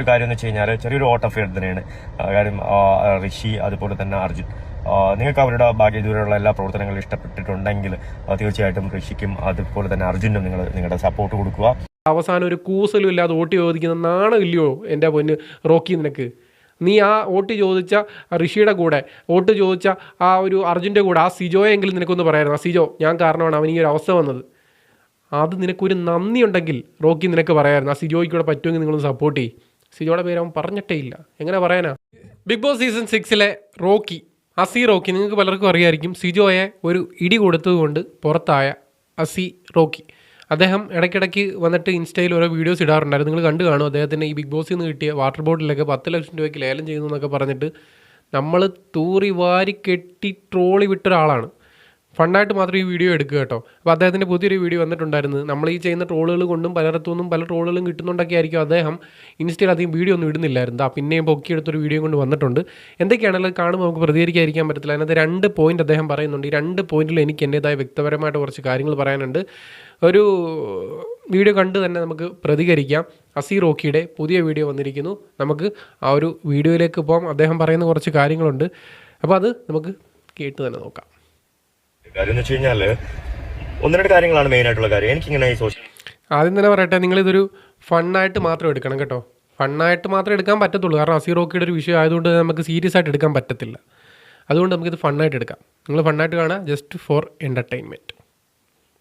ഒരു കാര്യം എന്ന് വെച്ച് കഴിഞ്ഞാൽ ചെറിയൊരു ഓട്ട ഫീൽഡ് തന്നെയാണ്. കാര്യം ഋഷി അതുപോലെ തന്നെ അർജുൻ. നിങ്ങൾക്ക് അവരുടെ ഭാഗ്യദൂരമുള്ള എല്ലാ പ്രവർത്തനങ്ങളും ഇഷ്ടപ്പെട്ടിട്ടുണ്ടെങ്കിൽ തീർച്ചയായിട്ടും ഋഷിക്കും അതുപോലെ തന്നെ അർജുനും നിങ്ങൾ നിങ്ങളുടെ സപ്പോർട്ട് കൊടുക്കുക. അവസാനം ഒരു കൂസലും ഇല്ലാതെ ഓട്ടി ചോദിക്കുന്ന നാണം ഇല്ലയോ എന്റെ പൊന്ന് റോക്കി നിനക്ക്? നീ ആ ഓട്ട് ചോദിച്ച ഋഷിയുടെ കൂടെ ഓട്ട് ചോദിച്ച ആ ഒരു അർജുന്റെ കൂടെ ആ സിജോയെങ്കിലും നിനക്കൊന്ന് പറയായിരുന്നു? ആ സിജോ ഞാൻ കാരണമാണ് അവൻ ഈ ഒരു അവസ്ഥ വന്നത്. അത് നിനക്കൊരു നന്ദി ഉണ്ടെങ്കിൽ റോക്കി നിനക്ക് പറയായിരുന്നു ആ സിജോയ്ക്ക് കൂടെ പറ്റുമെങ്കിൽ നിങ്ങളൊന്ന് സപ്പോർട്ട് ചെയ്യും. സിജോയുടെ പേര് അവൻ പറഞ്ഞിട്ടേ ഇല്ല എങ്ങനെ പറയാനാ? ബിഗ് ബോസ് സീസൺ സിക്സിലെ റോക്കി അസി റോക്കി നിങ്ങൾക്ക് പലർക്കും അറിയായിരിക്കും സിജോയെ ഒരു ഇടി കൊടുത്തതുകൊണ്ട് പുറത്തായ അസി റോക്കി. അദ്ദേഹം ഇടയ്ക്കിടയ്ക്ക് വന്നിട്ട് ഇൻസ്റ്റയിൽ ഓരോ വീഡിയോസ് ഇടാറുണ്ടായിരുന്നു. നിങ്ങൾ കണ്ടു കാണും അദ്ദേഹത്തിന് ഈ ബിഗ് ബോസിൽ നിന്ന് കിട്ടിയ വാട്ടർ ബോട്ടിലൊക്കെ പത്ത് ലക്ഷം രൂപയ്ക്ക് ലേലം ചെയ്യുന്നു എന്നൊക്കെ പറഞ്ഞിട്ട് നമ്മൾ തൂറി വാരി കെട്ടി ട്രോളി വിട്ട ഒരാളാണ് ഫണ്ടായിട്ട് മാത്രം ഈ വീഡിയോ എടുക്കുക കേട്ടോ. അപ്പോൾ അദ്ദേഹത്തിന്റെ പുതിയൊരു വീഡിയോ വന്നിട്ടുണ്ടായിരുന്നു. നമ്മൾ ഈ ചെയ്യുന്ന ട്രോളുകൾ കൊണ്ടും പലയിടത്തു നിന്നും പല ട്രോളുകളും കിട്ടുന്നുണ്ടൊക്കെ ആയിരിക്കും അദ്ദേഹം ഇൻസ്റ്റയിൽ അധികം വീഡിയോ ഒന്നും ഇടുന്നില്ലായിരുന്നു. ആ പിന്നെയും പൊക്കിയെടുത്തൊരു വീഡിയോ കൊണ്ട് വന്നിട്ടുണ്ട്. എന്തൊക്കെയാണെങ്കിലും കാണുമ്പോൾ നമുക്ക് പ്രതികരിക്കാതിരിക്കാൻ പറ്റത്തില്ല. അതിനകത്ത് രണ്ട് പോയിന്റ് അദ്ദേഹം പറയുന്നുണ്ട്. ഈ രണ്ട് പോയിന്റിൽ എനിക്ക് എന്റേതായ വ്യക്തിപരമായിട്ട് കുറച്ച് കാര്യങ്ങൾ പറയാനുണ്ട്. ഒരു വീഡിയോ കണ്ട് തന്നെ നമുക്ക് പ്രതികരിക്കാം. അസീർ റോക്കിയുടെ പുതിയ വീഡിയോ വന്നിരിക്കുന്നു. നമുക്ക് ആ ഒരു വീഡിയോയിലേക്ക് പോകാം അദ്ദേഹം പറയുന്ന കുറച്ച് കാര്യങ്ങളുണ്ട്. അപ്പോൾ അത് നമുക്ക് കേട്ട് തന്നെ നോക്കാം. കാര്യം എന്ന് വെച്ച് കഴിഞ്ഞാൽ ഒന്ന് രണ്ട് കാര്യങ്ങളാണ് മെയിൻ ആയിട്ടുള്ള കാര്യം. എനിക്കിങ്ങനെ ഈ സോഷ്യൽ ആദ്യം തന്നെ പറയട്ടെ നിങ്ങളിതൊരു ഫണ്ണായിട്ട് മാത്രം എടുക്കണം കേട്ടോ. ഫണ്ണായിട്ട് മാത്രമേ എടുക്കാൻ പറ്റത്തുള്ളൂ. കാരണം അസീറോക്കിയുടെ ഒരു വിഷയം ആയതുകൊണ്ട് നമുക്ക് സീരിയസ് ആയിട്ട് എടുക്കാൻ പറ്റത്തില്ല. അതുകൊണ്ട് നമുക്കിത് ഫണ്ണായിട്ട് എടുക്കാം. നിങ്ങൾ ഫണ്ണായിട്ട് കാണാം just for entertainment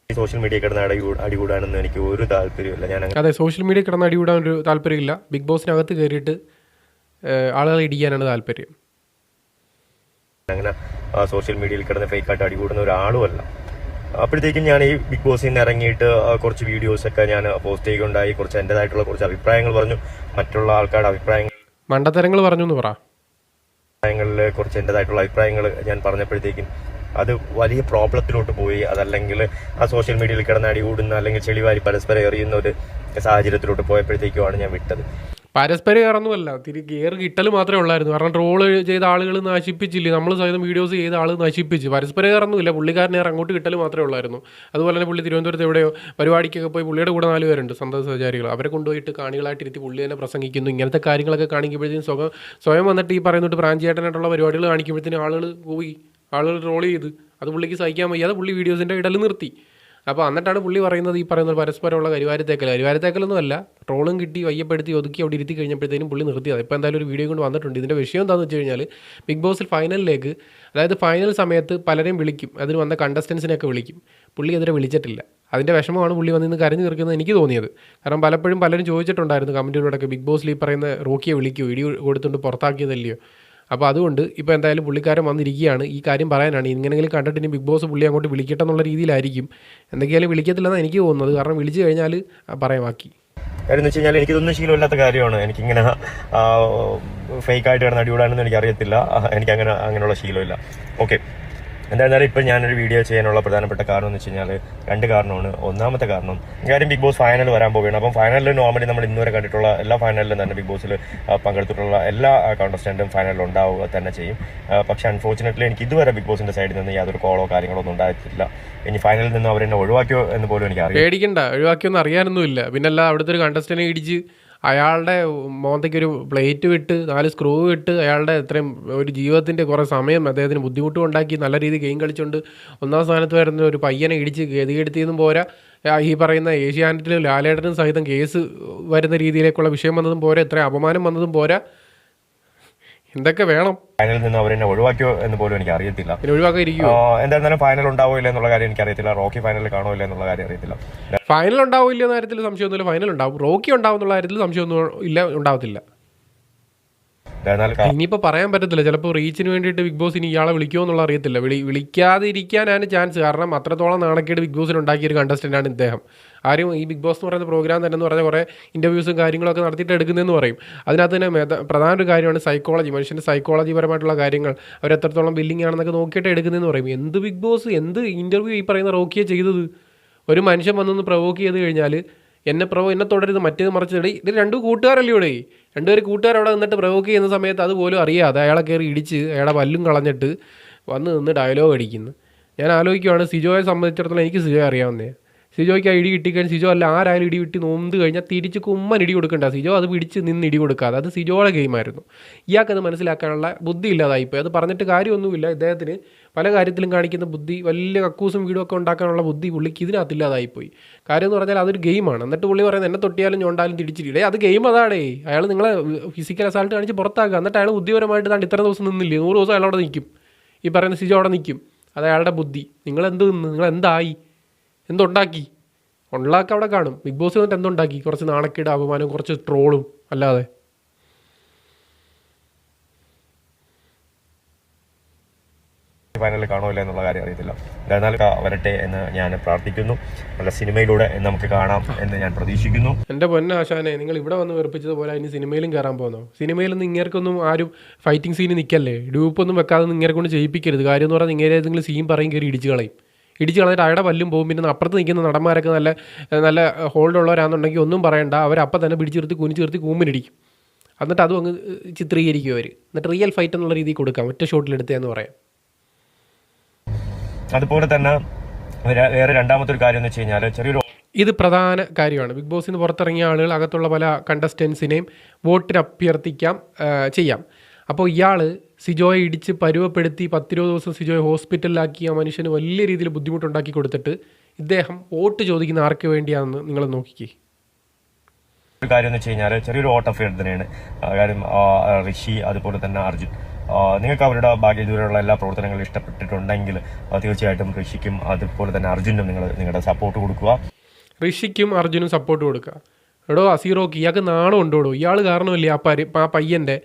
social media കിടന്ന് അടി അടികൂടാനൊന്നും എനിക്ക് ഒരു താല്പര്യമില്ല ഞാൻ അതെ സോഷ്യൽ മീഡിയ കിടന്ന് കൂടാൻ ഒരു താല്പര്യമില്ല. ബിഗ് ബോസിനകത്ത് കയറിയിട്ട് ആളുകളെ ഇടിക്കാനാണ് താല്പര്യം. അങ്ങനെ സോഷ്യൽ മീഡിയയിൽ കിടന്ന് ഫേക്കായിട്ട് അടികൂടുന്ന ഒരാളുമല്ല. അപ്പോഴത്തേക്കും ഞാൻ ഈ ബിഗ് ബോസിൽ നിന്ന് ഇറങ്ങിയിട്ട് കുറച്ച് വീഡിയോസ് ഒക്കെ ഞാൻ പോസ്റ്റ് ചെയ്യുകയുണ്ടായി. കുറച്ച് എന്റെതായിട്ടുള്ള കുറച്ച് അഭിപ്രായങ്ങൾ പറഞ്ഞു. മറ്റുള്ള ആൾക്കാരുടെ അഭിപ്രായങ്ങൾ മണ്ടത്തരങ്ങൾ പറഞ്ഞു എന്ന് പറ. അഭിപ്രായങ്ങളിൽ കുറച്ച് എന്റെതായിട്ടുള്ള അഭിപ്രായങ്ങൾ ഞാൻ പറഞ്ഞപ്പോഴത്തേക്കും അത് വലിയ പ്രോബ്ലത്തിലോട്ട് പോയി. അതല്ലെങ്കിൽ ആ സോഷ്യൽ മീഡിയയിൽ കിടന്ന് അടികൂടുന്ന അല്ലെങ്കിൽ ചെളിവാരി പരസ്പരം എറിയുന്ന ഒരു സാഹചര്യത്തിലോട്ട് പോയപ്പോഴത്തേക്കുമാണ് ഞാൻ വിട്ടത്. പരസ്പരം കയറൊന്നുമല്ല. തിരി ഗിയർ കിട്ടൽ മാത്രമേ ഉള്ളായിരുന്നു. കാരണം ട്രോൾ ചെയ്ത ആളുകൾ നശിപ്പിച്ചില്ലേ? നമ്മൾ സ്വയം വീഡിയോസ് ചെയ്ത ആൾ നശിപ്പിച്ച്. പരസ്പരം കയറൊന്നുമില്ല. പുള്ളിക്കാരനെ അങ്ങോട്ട് കിട്ടൽ മാത്രമേ ഉള്ളായിരുന്നു. അതുപോലെ തന്നെ പുള്ളി തിരുവനന്തപുരത്ത് എവിടെയോ പരിപാടിക്കൊക്കെ പോയി പുള്ളിയുടെ കൂടെ നാല് പേരുണ്ട്. സന്തോഷ സഹചാരികൾ അവരെ കൊണ്ടുപോയിട്ട് കാണികളായിട്ട് ഇരുത്തി പുള്ളി തന്നെ പ്രസംഗിക്കുന്നു. ഇങ്ങനത്തെ കാര്യങ്ങളൊക്കെ കാണിക്കുമ്പോഴത്തേക്കും സ്വയം സ്വയം വന്നിട്ട് ഈ പറയുന്നിട്ട് പ്രാഞ്ചേട്ടനായിട്ടുള്ള പരിപാടികൾ കാണിക്കുമ്പോഴത്തേനും ആളുകൾ പോയി. ആളുകൾ ട്രോൾ ചെയ്ത്. അത് പുള്ളിക്ക് സഹിക്കാൻ വയ്യാതെ പുള്ളി വീഡിയോസിന്റെ ഇടയിൽ നിർത്തി. അപ്പോൾ എന്നിട്ടാണ് പുള്ളി പറയുന്നത് ഈ പറയുന്ന പരസ്പരമുള്ള കരുവാരത്തേക്കൽ കരുവാരത്തേക്കലൊന്നും അല്ല ട്രോളും കിട്ടി വയ്യപ്പെടുത്തി ഒതുക്കി അവിടെ ഇരുത്തി കഴിഞ്ഞപ്പോഴത്തേനും പുള്ളി നിർത്തിയത്. ഇപ്പോൾ എന്തായാലും ഒരു വീഡിയോ കൊണ്ട് വന്നിട്ടുണ്ട്. ഇതിന്റെ വിഷയം എന്താണെന്ന് വെച്ച് കഴിഞ്ഞാൽ ബിഗ് ബോസിൽ ഫൈനലിലേക്ക് അതായത് ഫൈനൽ സമയത്ത് പലരെയും വിളിക്കും. അതിന് വന്ന കണ്ടസ്റ്റൻസിനെയൊക്കെ വിളിക്കും. പുള്ളി അതിനെ വിളിച്ചിട്ടില്ല. അതിന്റെ വിഷമമാണ് പുള്ളി വന്നിന്ന് കരഞ്ഞു തീർക്കുന്നത് എനിക്ക് തോന്നിയത്. കാരണം പലപ്പോഴും പലരും ചോദിച്ചിട്ടുണ്ടായിരുന്നു കമന്റിലൂടെയൊക്കെ ബിഗ് ബോസിൽ ഈ പറയുന്ന റോക്കിയെ വിളിക്കൂ ഇടി കൊടുത്തുകൊണ്ട് പുറത്താക്കിയതല്ലയോ? അപ്പോൾ അതുകൊണ്ട് ഇപ്പോൾ എന്തായാലും പുള്ളിക്കാരൻ വന്നിരിക്കുകയാണ്. ഈ കാര്യം പറയാനാണ്. ഇങ്ങനെങ്കിലും കണ്ടിട്ട് ഇനി ബിഗ് ബോസ് പുള്ളി അങ്ങോട്ട് വിളിക്കട്ടെ എന്നുള്ള രീതിയിലായിരിക്കും. എന്തൊക്കെയാലും വിളിക്കത്തില്ലെന്നാണ് എനിക്ക് തോന്നുന്നത്. കാരണം വിളിച്ചു കഴിഞ്ഞാൽ പറയാം ബാക്കി. കാര്യം എന്ന് വെച്ച് കഴിഞ്ഞാൽ എനിക്കിതൊന്നും ശീലമില്ലാത്ത കാര്യമാണ്. എനിക്കിങ്ങനെ ഫേക്കായിട്ട് കിടന്ന് അടിപൊളിയാണെന്ന് എനിക്ക് അറിയത്തില്ല എനിക്ക് അങ്ങനെ അങ്ങനെയുള്ള ശീലമില്ല. ഓക്കെ. എന്തായിരുന്നാലും ഇപ്പം ഞാനൊരു വീഡിയോ ചെയ്യാനുള്ള പ്രധാനപ്പെട്ട കാരണം എന്ന് വെച്ച് കഴിഞ്ഞാൽ രണ്ട് കാരണമാണ്. ഒന്നാമത്തെ കാരണം കാര്യം ബിഗ് ബോസ് ഫൈനൽ വരാൻ പോവുകയാണ്. അപ്പം ഫൈനലിൽ നോർമലി നമ്മൾ ഇന്നുവരെ കണ്ടിട്ടുള്ള എല്ലാ ഫൈനലിലും തന്നെ ബിഗ് ബോസിൽ പങ്കെടുത്തിട്ടുള്ള എല്ലാ കോണ്ടസ്റ്റന്റും ഫൈനലിൽ ഉണ്ടാവുക തന്നെ ചെയ്യും. പക്ഷേ അൺഫോർച്ചുനേറ്റ്ലി എനിക്ക് ഇതുവരെ ബിഗ് ബോസിന്റെ സൈഡിൽ നിന്ന് യാതൊരു കോളോ കാര്യങ്ങളോ ഒന്നും ഉണ്ടായിട്ടില്ല. ഇനി ഫൈനലിൽ നിന്ന് അവരെന്നെ ഒഴിവാക്കിയോ എന്ന് പോലും എനിക്ക് അറിയാം പേടിക്കണ്ട എന്ന് അറിയാനൊന്നുമില്ല. പിന്നല്ല അവിടുത്തെ ഒരു കണ്ടസ്റ്റന്റ് ഇടിച്ച് അയാളുടെ മോന്തയ്ക്ക് ഒരു പ്ലേറ്റ് വിട്ട് നാല് സ്ക്രൂ ഇട്ട് അയാളുടെ ഇത്രയും ഒരു ജീവിതത്തിന്റെ കുറേ സമയം അദ്ദേഹത്തിന് ബുദ്ധിമുട്ടും ഉണ്ടാക്കി നല്ല രീതിയിൽ ഗെയിം കളിച്ചുകൊണ്ട് ഒന്നാം സ്ഥാനത്ത് വരുന്ന ഒരു പയ്യനെ ഇടിച്ച് ഗതികെടുത്തിയെന്നും പോരാ. ഈ പറയുന്ന ഏഷ്യാനെറ്റിലും ലാലേട്ടനും സഹിതം കേസ് വരുന്ന രീതിയിലേക്കുള്ള വിഷയം വന്നതും പോരാ ഇത്രയും അപമാനം വന്നതും പോരാ. എന്തൊക്കെ വേണം? ഫൈനലിൽ നിന്ന് അവർ എന്നെ ഒഴിവാക്കിയോ എന്ന് പോലും എനിക്ക് അറിയത്തില്ല. പിന്നെ എന്തായിരുന്നാലും ഫൈനൽ ഉണ്ടാവോ ഇല്ല എന്നുള്ള കാര്യം എനിക്ക് അറിയത്തില്ല. റോക്കി ഫൈനലിൽ കാണോ ഇല്ല എന്നുള്ള കാര്യം അറിയത്തില്ല. ഫൈനൽ ഉണ്ടാവില്ല എന്ന കാര്യത്തിൽ സംശയമൊന്നുമില്ല. ഫൈനൽ ഉണ്ടാവും. റോക്കി ഉണ്ടാവും എന്നുള്ള കാര്യത്തിൽ സംശയമൊന്നും ഇല്ല ഉണ്ടാവത്തില്ല. ഇനിയിപ്പോൾ പറയാൻ പറ്റത്തില്ല. ചിലപ്പോൾ റീച്ചിന് വേണ്ടിയിട്ട് ബിഗ് ബോസ് ഇനി ഇയാളെ വിളിക്കുമോ എന്നുള്ള അറിയത്തില്ല. വിളി വിളിക്കാതിരിക്കാനാണ് ചാൻസ്. കാരണം അത്രത്തോളം നാണക്കേട് ബിഗ് ബോസിന് ഉണ്ടാക്കിയ ഒരു കണ്ടസ്റ്റന്റ് ആണ് ഇദ്ദേഹം. ആരും ഈ ബിഗ് ബോസ് എന്ന് പറയുന്ന പ്രോഗ്രാം തന്നെ എന്ന് പറഞ്ഞാൽ കുറേ ഇന്റർവ്യൂസും കാര്യങ്ങളൊക്കെ നടത്തിയിട്ട് എടുക്കുന്നതെന്ന് പറയും. അതിനകത്ത് തന്നെ പ്രധാന ഒരു കാര്യമാണ് സൈക്കോളജി മനുഷ്യന്റെ സൈക്കോളജി പരമായിട്ടുള്ള കാര്യങ്ങൾ. അവർ എത്രത്തോളം ബില്ലിംഗ് ആണെന്നൊക്കെ നോക്കിയിട്ട് എടുക്കുന്നതെന്ന് പറയും. എന്ത് ബിഗ് ബോസ് എന്ത് ഇന്റർവ്യൂ ഈ പറയുന്ന റോക്കിയെ ചെയ്തത്? ഒരു മനുഷ്യൻ വന്നൊന്ന് പ്രൊവോക്ക് ചെയ്ത് കഴിഞ്ഞാൽ എന്നെ പ്രവോ എന്നെ തുടരുത് മറ്റേത് മറിച്ച് എടീ, ഇത് രണ്ടു കൂട്ടുകാരല്ലേ ഇവിടെ? രണ്ടുപേർ കൂട്ടുകാർ അവിടെ നിന്നിട്ട് പ്രവോക്ക് ചെയ്യുന്ന സമയത്ത് അതുപോലും അറിയാതെ അയാളെ കയറി ഇടിച്ച് അയാളെ പല്ലും കളഞ്ഞിട്ട് വന്ന് നിന്ന് ഡയലോഗ് അടിക്കുന്നു. ഞാൻ ആലോചിക്കുവാണ് സിജോയെ സംബന്ധിച്ചിടത്തോളം എനിക്ക് സിജോയെ അറിയാവുന്നേ. സിജോയ്ക്ക് ആ ഇടി കിട്ടിക്കഴിഞ്ഞാൽ സിജോ അല്ല ആരായാലും ഇടി വിട്ടി നോന്ത് കഴിഞ്ഞാൽ തിരിച്ച് കുമ്മൻ ഇടി കൊടുക്കണ്ട. സിജോ അത് പിടിച്ച് നിന്ന് ഇടി കൊടുക്കാതെ അത് സിജോയുടെ ഗെയിമായിരുന്നു ഇയാൾക്കത് മനസ്സിലാക്കാനുള്ള ബുദ്ധി ഇല്ലാതായിപ്പോയി. അത് പറഞ്ഞിട്ട് കാര്യമൊന്നുമില്ല. ഇദ്ദേഹത്തിന് പല കാര്യത്തിലും കാണിക്കുന്ന ബുദ്ധി വലിയ കക്കൂസും വീടും ഒക്കെ ഉണ്ടാക്കാനുള്ള ബുദ്ധി പുള്ളിക്ക് ഇതിനകത്ത് ഇല്ലാതായിപ്പോയി കാര്യം എന്ന് പറഞ്ഞാൽ അതൊരു ഗെയിമാണ് എന്നിട്ട് പുള്ളി പറയുന്നത് എന്നെ തൊട്ടിയാലും ഞൊണ്ടാലും തിരിച്ചില്ലേ അത് ഗെയിം അതാടേ അയാൾ നിങ്ങളെ ഫിസിക്കൽ അസാൾട്ട് കാണിച്ച് പുറത്താക്കുക. എന്നിട്ട് അയാൾ ബുദ്ധിപരമായിട്ട് താണ്ട് ഇത്ര ദിവസം നിന്നില്ലേ? നൂറ് ദിവസം അയാൾ അവിടെ നിൽക്കും. ഈ പറയുന്ന സിജോ അവിടെ നിൽക്കും. അത് അയാളുടെ ബുദ്ധി. നിങ്ങൾ എന്ത് നിന്ന്? നിങ്ങൾ എന്തായി? എന്തുണ്ടാക്കി? ഉണ്ടാക്കി അവിടെ കാണും. ബിഗ് ബോസ് വന്നിട്ട് എന്തുണ്ടാക്കി? കുറച്ച് നാണക്കേട് അപമാനം കുറച്ച് ട്രോളും അല്ലാതെ. ഫൈനലിൽ കാണുമല്ലോ എന്നുള്ള കാര്യം അറിയത്തില്ല. എന്തായാലും ക- വരട്ടെ എന്ന് ഞാൻ പ്രാർത്ഥിക്കുന്നു. നല്ല സിനിമയിലൂടെ നമുക്ക് കാണാം എന്ന് ഞാൻ പ്രതീക്ഷിക്കുന്നു. എന്റെ പൊന്നാശാനെ നിങ്ങൾ ഇവിടെ വന്ന് വെറുപ്പിച്ചതുപോലെ ഇനി സിനിമയിലും കയറാൻ പോകുന്നോ സിനിമയിലൊന്നും ഇങ്ങേർക്കൊന്നും ആരും ഫൈറ്റിംഗ് സീന് നിൽക്കല്ലേ ഡ്യൂപ്പൊന്നും വെക്കാതെ ഇങ്ങനെ കൊണ്ട് ചെയ്യിപ്പിക്കരുത്. കാര്യം എന്ന് പറഞ്ഞാൽ ഇങ്ങനെ ഏതെങ്കിലും സീൻ പറയും കയറി ഇടിച്ചു കളയും. ഇടിച്ച് കളഞ്ഞിട്ട് അയാളുടെ പല്ലും പോകും പിന്നെ അപ്പുറത്ത് നിൽക്കുന്ന നടന്മാരൊക്കെ നല്ല നല്ല ഹോൾഡ് ഉള്ളവരാണെന്നുണ്ടെങ്കിൽ ഒന്നും പറയണ്ട. അവരപ്പം തന്നെ പിടിച്ചു നിർത്തി കുനിച്ച് നിർത്തി കൂമ്പിനിടിക്കും. എന്നിട്ട് അതും അങ്ങ് ചിത്രീകരിക്കും അവർ എന്നിട്ട് റിയൽ ഫൈറ്റ് എന്നുള്ള രീതിയിൽ കൊടുക്കാം. ഒറ്റ ഷോട്ടിലെടുത്തതെന്ന് പറയാം. അതുപോലെ തന്നെ വേറെ- വേറെ രണ്ടാമത്തെ ഒരു കാര്യം എന്ന് വെച്ച് കഴിഞ്ഞാൽ ചെറിയൊരു ഇത് പ്രധാന കാര്യമാണ്. ബിഗ് ബോസിൽ നിന്ന് പുറത്തിറങ്ങിയ ആളുകൾ അകത്തുള്ള പല കണ്ടസ്റ്റൻസിനെയും വോട്ടിന് അഭ്യർത്ഥിക്കാം ചെയ്യാം. അപ്പോൾ ഇയാൾ സിജോയെ ഇടിച്ച് പരുവപ്പെടുത്തി പത്തിരുപത് ദിവസം സിജോയെ ഹോസ്പിറ്റലിലാക്കി ആ മനുഷ്യന് വലിയ രീതിയിൽ ബുദ്ധിമുട്ടുണ്ടാക്കി കൊടുത്തിട്ട് ഇദ്ദേഹം വോട്ട് ചോദിക്കുന്ന ആർക്ക് വേണ്ടിയാണെന്ന് നിങ്ങൾ നോക്കിക്കേ. ഒരു കാര്യം എന്ന് വെച്ച് കഴിഞ്ഞാൽ ചെറിയൊരു വോട്ട് ഓഫ് തന്നെയാണ് കാര്യം ഋഷി അതുപോലെ തന്നെ അർജുൻ. നിങ്ങൾക്ക് അവരുടെ ഭാഗ്യ ദൂരെയുള്ള എല്ലാ പ്രവർത്തനങ്ങളും ഇഷ്ടപ്പെട്ടിട്ടുണ്ടെങ്കിൽ തീർച്ചയായിട്ടും ഋഷിക്കും അതുപോലെ തന്നെ അർജുനും നിങ്ങൾ നിങ്ങളുടെ സപ്പോർട്ട് കൊടുക്കുക. ഋഷിക്കും അർജുനും സപ്പോർട്ട് കൊടുക്കുക. എടോ അസീറോക്ക് ഇയാൾക്ക് നാണം ഉണ്ടോടോ ഇയാൾ കാരണമല്ലേ ആ പരി ആ പയ്യന്റെ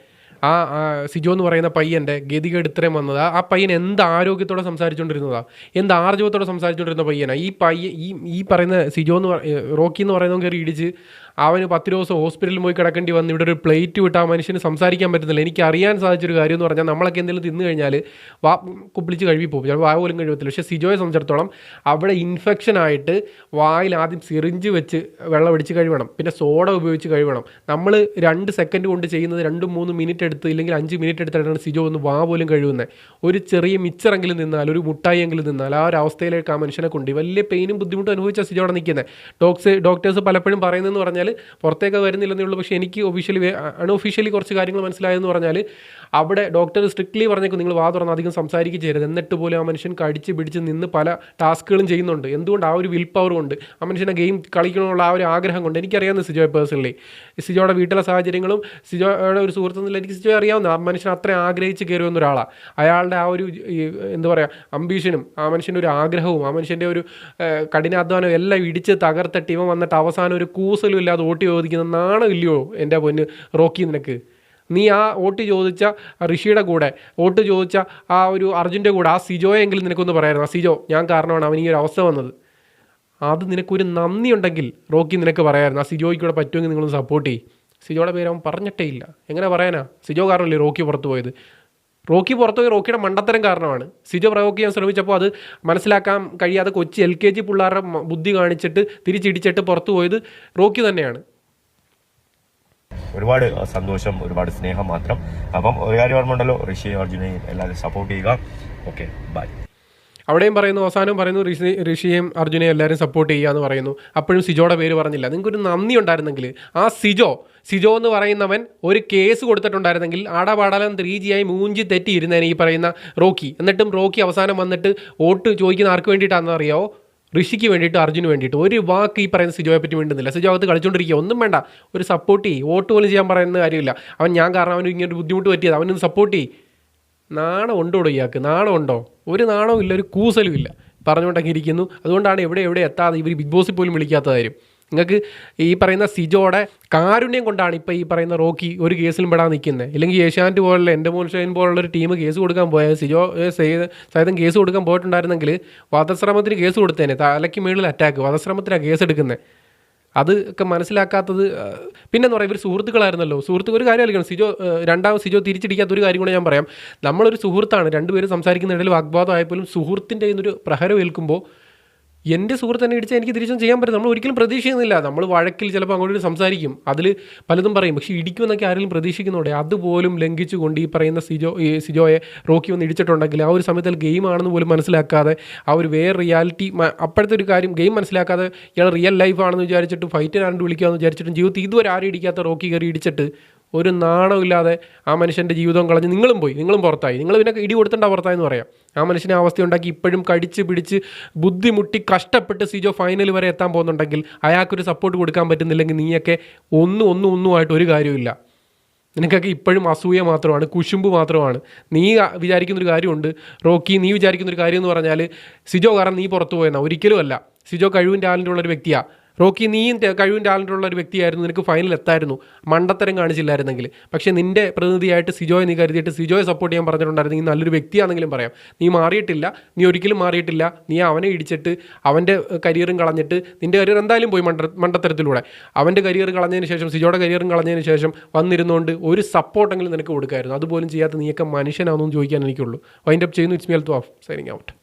ആ സിജോ എന്ന് പറയുന്ന പയ്യന്റെ ഗതികേട് ഇത്രയും വന്നത്. ആ- പയ്യൻ എന്ത് ആരോഗ്യത്തോടെ സംസാരിച്ചുകൊണ്ടിരുന്നതാ എന്ത് ആർജവത്തോടെ സംസാരിച്ചുകൊണ്ടിരുന്ന പയ്യനാ? ഈ പയ്യ ഈ ഈ പറയുന്ന സിജോ എന്ന് റോക്കി എന്ന് പറയുന്നവൻ കയറി ഇടിച്ച് അവന് പത്ത് ദിവസം ഹോസ്പിറ്റലിൽ പോയി കിടക്കേണ്ടി വന്ന് ഇവിടെ ഒരു പ്ലേറ്റ് വിട്ട് ആ മനുഷ്യന് സംസാരിക്കാൻ പറ്റുന്നില്ല. എനിക്ക് അറിയാൻ സാധിച്ചൊരു കാര്യം എന്ന് പറഞ്ഞാൽ നമ്മളൊക്കെ എന്തെങ്കിലും തിന്നു കഴിഞ്ഞാൽ വാ കുപ്പിളിച്ച് കഴുകി പോകും. ചിലപ്പോൾ വായ പോലും കഴിവത്തില്ല പക്ഷേ സിജോയെ സംബന്ധിച്ചിടത്തോളം അവിടെ ഇൻഫെക്ഷൻ ആയിട്ട് വായിൽ ആദ്യം സിറിഞ്ച് വെച്ച് വെള്ളം അടിച്ച് കഴുകണം. പിന്നെ സോഡ ഉപയോഗിച്ച് കഴുകണം. നമ്മൾ രണ്ട് സെക്കൻഡ് കൊണ്ട് ചെയ്യുന്നത് രണ്ടും മൂന്നും മിനിറ്റ് എടുത്ത് ഇല്ലെങ്കിൽ അഞ്ച് മിനിറ്റ് എടുത്തിട്ടാണ് സിജോ ഒന്ന് വാ പോലും കഴിയുന്നത് ഒരു ചെറിയ മിച്ചറെങ്കിലും നിന്നാൽ ഒരു മുട്ടായെങ്കിലും നിന്നാൽ ആ ഒരു അവസ്ഥയിലേക്ക് ആ മനുഷ്യനെ കൊണ്ട് വലിയ പെയിനും ബുദ്ധിമുട്ടും അനുഭവിച്ച സിജോ അവിടെ നിൽക്കുന്നത് ഡോക്സ് ഡോക്ടേഴ്സ് പലപ്പോഴും പറയുന്നതെന്ന് പറഞ്ഞാൽ പുറത്തേക്ക് വരുന്നില്ലെന്നേ ഉള്ളൂ. പക്ഷേ എനിക്ക് ഒഫീഷ്യലി അൺഒഫീഷ്യലി കുറച്ച് കാര്യങ്ങൾ മനസ്സിലായെന്ന് പറഞ്ഞാൽ അവിടെ ഡോക്ടർ സ്ട്രിക്ട്ലി പറഞ്ഞേക്കും നിങ്ങൾ വാ തുറന്ന് അധികം സംസാരിക്കുകയരുത് എന്നിട്ട് പോലും ആ മനുഷ്യൻ കടിച്ച് പിടിച്ച് നിന്ന് പല ടാസ്കുകളും ചെയ്യുന്നുണ്ട്. എന്തുകൊണ്ട് ആ ഒരു വിൽ പവർ കൊണ്ട് ആ മനുഷ്യനെ ഗെയിം കളിക്കണമെന്നുള്ള ആ ഒരു ആഗ്രഹം കൊണ്ട് എനിക്കറിയാവുന്ന സിജോയെ പേഴ്സണലി സിജോയുടെ വീട്ടിലെ സാഹചര്യങ്ങളും സിജോയുടെ ഒരു സുഹൃത്തു നിന്നില്ല എനിക്ക് സിജോ അറിയാവുന്ന ആ മനുഷ്യൻ അത്രയും ആഗ്രഹിച്ച് കയറി ഒരാളാണ് അയാളുടെ ആ ഒരു എന്താ പറയുക അംബീഷനും ആ മനുഷ്യന്റെ ഒരു ആഗ്രഹവും ആ മനുഷ്യന്റെ ഒരു കഠിനാധ്വാനവും എല്ലാം ഇടിച്ച് തകർത്തിട്ട് ഇവൻ വന്നിട്ട് അവസാനം ഒരു കൂസലും ഇല്ലാതെ ഓട്ടി ചോദിക്കുന്ന നാണമില്ലയോ എന്റെ പൊന്ന് റോക്കി നിനക്ക്? നീ ആ ഓട്ട് ചോദിച്ച ഋഷിയുടെ കൂടെ ഓട്ട് ചോദിച്ച ആ ഒരു അർജുന്റെ കൂടെ ആ സിജോയെങ്കിലും നിനക്കൊന്ന് പറയായിരുന്നു? ആ സിജോ ഞാൻ കാരണമാണ് അവൻ ഈ ഒരു അവസ്ഥ വന്നത്. അത് നിനക്കൊരു നന്ദി ഉണ്ടെങ്കിൽ റോക്കി നിനക്ക് പറയായിരുന്നു ആ സിജോയ്ക്ക് കൂടെ പറ്റുമെങ്കിൽ നിങ്ങളൊന്ന് സപ്പോർട്ട് ചെയ്യും. സിജോയുടെ പേര് അവൻ പറഞ്ഞിട്ടേ ഇല്ല. എങ്ങനെ പറയാനാ? സിജോ കാരണമല്ലേ റോക്കി പുറത്തു പോയത്? റോക്കി പുറത്തു പോയി റോക്കിയുടെ മണ്ടത്തരം കാരണമാണ്. സിജോ പ്രവോക്ക് ചെയ്യാൻ ശ്രമിച്ചപ്പോൾ അത് മനസ്സിലാക്കാൻ കഴിയാതെ കൊച്ചി എൽ കെ ജി പിള്ളേരുടെ ബുദ്ധി കാണിച്ചിട്ട് തിരിച്ചിടിച്ചിട്ട് പുറത്തു പോയത് റോക്കി തന്നെയാണ്. ഒരുപാട് സന്തോഷം ഒരുപാട് സ്നേഹം മാത്രം. അപ്പം ഒരു കാര്യം ഓർമ്മ ഉണ്ടല്ലോ ഋഷി അർജുനെയും എല്ലാവരും സപ്പോർട്ട് ചെയ്യുക. ഓക്കെ ബൈ അവിടെയും പറയുന്നു അവസാനം പറയുന്നു ഋഷി ഋഷിയെയും അർജുനെയും എല്ലാവരും സപ്പോർട്ട് ചെയ്യുക എന്ന് പറയുന്നു. അപ്പോഴും സിജോയുടെ പേര് പറഞ്ഞില്ല. നിങ്ങൾക്കൊരു നന്ദി ഉണ്ടായിരുന്നെങ്കിൽ ആ സിജോ സിജോ എന്ന് പറയുന്നവൻ ഒരു കേസ് കൊടുത്തിട്ടുണ്ടായിരുന്നെങ്കിൽ ആടപാടാലം ത്രീ ആയി മൂഞ്ചി തെറ്റിയിരുന്നേനെ ഈ പറയുന്ന റോക്കി. എന്നിട്ടും റോക്കി അവസാനം വന്നിട്ട് വോട്ട് ചോദിക്കുന്ന ആർക്ക് വേണ്ടിയിട്ടാണെന്ന് ഋഷിക്ക് വേണ്ടിയിട്ട് അർജുന് വേണ്ടിയിട്ട്. ഒരു വാക്ക് ഈ പറയുന്ന സിജോയെ പറ്റി വേണ്ടുന്നില്ല സിജോ അകത്ത് കളിച്ചുകൊണ്ടിരിക്കുക ഒന്നും വേണ്ട. ഒരു സപ്പോർട്ട് ചെയ്യും. വോട്ട് പോലും ചെയ്യാൻ പറയുന്ന കാര്യമില്ല. അവൻ ഞാൻ കാരണം അവന് ഇങ്ങനെ ബുദ്ധിമുട്ട് പറ്റിയത്. അവനൊന്ന് സപ്പോർട്ട് ചെയ്യും. നാണം ഉണ്ടോടോ ഇയാൾക്ക്? നാണം ഉണ്ടോ? ഒരു നാണവും ഇല്ല ഒരു കൂസലും ഇല്ല. പറഞ്ഞുകൊണ്ടൊക്കെ ഇരിക്കുന്നു. അതുകൊണ്ടാണ് എവിടെ എവിടെ എത്താതെ ഇവർ ബിഗ് ബോസിൽ പോലും വിളിക്കാത്ത കാര്യം. നിങ്ങൾക്ക് ഈ പറയുന്ന സിജോടെ കാരുണ്യം കൊണ്ടാണ് ഇപ്പോൾ ഈ പറയുന്ന റോക്കി ഒരു കേസിലും പെടാൻ നിൽക്കുന്നത്. ഇല്ലെങ്കിൽ ഏഷ്യാനെറ്റ് പോലുള്ള എന്റെ മോൻ ഷൈൻ പോലുള്ള ഒരു ടീം കേസ് കൊടുക്കാൻ പോയത് സിജോ സൈതം കേസ് കൊടുക്കാൻ പോയിട്ടുണ്ടായിരുന്നെങ്കിൽ വധശ്രമത്തിന് കേസ് കൊടുത്തേനെ. തലയ്ക്ക് മേളിൽ അറ്റാക്ക് വധശ്രമത്തിനാണ് കേസ് എടുക്കുന്നത്. അത് ഒക്കെ മനസ്സിലാക്കാത്തത് പിന്നെ എന്ന് പറയാം ഇവർ സുഹൃത്തുക്കളായിരുന്നല്ലോ. സുഹൃത്തുക്കൾ ഒരു കാര്യം ആയിരിക്കണം സിജോ രണ്ടാമത് സിജോ തിരിച്ചിടിക്കാത്ത ഒരു കാര്യം കൂടെ ഞാൻ പറയാം. നമ്മളൊരു സുഹൃത്താണ്. രണ്ടുപേരും സംസാരിക്കുന്ന ഇടയിൽ വാഗ്വാദം ആയപ്പോലും സുഹൃത്തിന്റെ ഒരു പ്രഹരം ഏൽക്കുമ്പോൾ എന്റെ സുഹൃത്ത് തന്നെ ഇടിച്ചാൽ എനിക്ക് തിരിച്ചും ചെയ്യാൻ പറ്റും നമ്മൾ ഒരിക്കലും പ്രതീക്ഷിക്കുന്നില്ല. നമ്മൾ വഴക്കിൽ ചിലപ്പോൾ അങ്ങോട്ട് സംസാരിക്കും. അതിൽ പലതും പറയും. പക്ഷേ ഇടിക്കുമെന്നൊക്കെ ആരെങ്കിലും പ്രതീക്ഷിക്കുന്നോടെ അതുപോലും ലംഘിച്ചുകൊണ്ട് ഈ പറയുന്ന സിജോ ഈ സിജോയെ റോക്കി വന്ന് ഇടിച്ചിട്ടുണ്ടെങ്കിൽ ആ ഒരു സമയത്ത് ഗെയിം ആണെന്ന് പോലും മനസ്സിലാക്കാതെ ആ ഒരു വേറെ റിയാലിറ്റി അപ്പോഴത്തെ ഒരു കാര്യം ഗെയിം മനസ്സിലാക്കാതെ ഇയാൾ റിയൽ ലൈഫ് ആണെന്ന് വിചാരിച്ചിട്ടും ഫൈറ്റിനാണ്ട് ആണ്ട് വിളിക്കാമെന്ന് വിചാരിച്ചിട്ടും ജീവിതത്തിൽ ഇതുവരെ ആരും ഇടിക്കാത്ത റോക്കി കയറി ഇടിച്ചിട്ട് ഒരു നാണമില്ലാതെ ആ മനുഷ്യന്റെ ജീവിതം കളഞ്ഞ് നിങ്ങളും പോയി നിങ്ങളും പുറത്തായി. നിങ്ങൾ പിന്നെ ഇടി കൊടുത്തിട്ടാ പുറത്തായെന്ന് പറയാം. ആ മനുഷ്യനെ ആ അവസ്ഥ ഉണ്ടാക്കി ഇപ്പോഴും കടിച്ച് പിടിച്ച് ബുദ്ധിമുട്ടി കഷ്ടപ്പെട്ട് സിജോ ഫൈനൽ വരെ എത്താൻ പോകുന്നുണ്ടെങ്കിൽ അയാൾക്കൊരു സപ്പോർട്ട് കൊടുക്കാൻ പറ്റുന്നില്ലെങ്കിൽ നീയൊക്കെ ഒന്നും ഒന്നും ഒന്നും ആയിട്ട് ഒരു കാര്യമില്ല നിനക്കൊക്കെ ഇപ്പോഴും അസൂയ മാത്രമാണ് കുശുമ്പ് മാത്രമാണ്. നീ വിചാരിക്കുന്നൊരു കാര്യമുണ്ട്. റോക്കി നീ വിചാരിക്കുന്നൊരു കാര്യം എന്ന് പറഞ്ഞാൽ സിജോ കാരണം നീ പുറത്തു പോയെന്നാണ് ഒരിക്കലും അല്ല. സിജോ കഴിവും ടാലന്റുള്ള ഒരു വ്യക്തിയാണ് റോക്കി നീയും കഴിവും ടാലന്റുള്ള ഒരു വ്യക്തിയായിരുന്നു. നിനക്ക് ഫൈനൽ എത്തായിരുന്നു. മണ്ടത്തരം കാണിച്ചില്ലായിരുന്നെങ്കിൽ. പക്ഷേ നിന്റെ പ്രതിനിധിയായിട്ട് സിജോയെ നീ കരുതിയിട്ട് സിജോയെ സപ്പോർട്ട് ചെയ്യാൻ പറഞ്ഞിട്ടുണ്ടായിരുന്നെങ്കിൽ നല്ലൊരു വ്യക്തിയാണെങ്കിലും പറയാം. നീ മാറിയിട്ടില്ല. നീ ഒരിക്കലും മാറിയിട്ടില്ല. നീ അവനെ ഇടിച്ചിട്ട് അവന്റെ കരിയറും കളഞ്ഞിട്ട് നിന്റെ കരിയർ എന്തായാലും പോയി മണ്ട മണ്ടത്തരത്തിലൂടെ. അവന്റെ കരിയർ കളഞ്ഞതിന് ശേഷം സിജോയുടെ കരിയറും കളഞ്ഞതിന് ശേഷം വന്നിരുന്നുകൊണ്ട് ഒരു സപ്പോർട്ടെങ്കിലും നിനക്ക് കൊടുക്കായിരുന്നു. അതുപോലും ചെയ്യാത്ത നീയൊക്കെ മനുഷ്യനാണെന്ന് ചോദിക്കാൻ എനിക്കുള്ളൂ. വൈൻഡപ്പ് ചെയ്യുന്നു. ഇറ്റ്സ് മേൽ ഓഫ് സൈനിങ് ഔട്ട്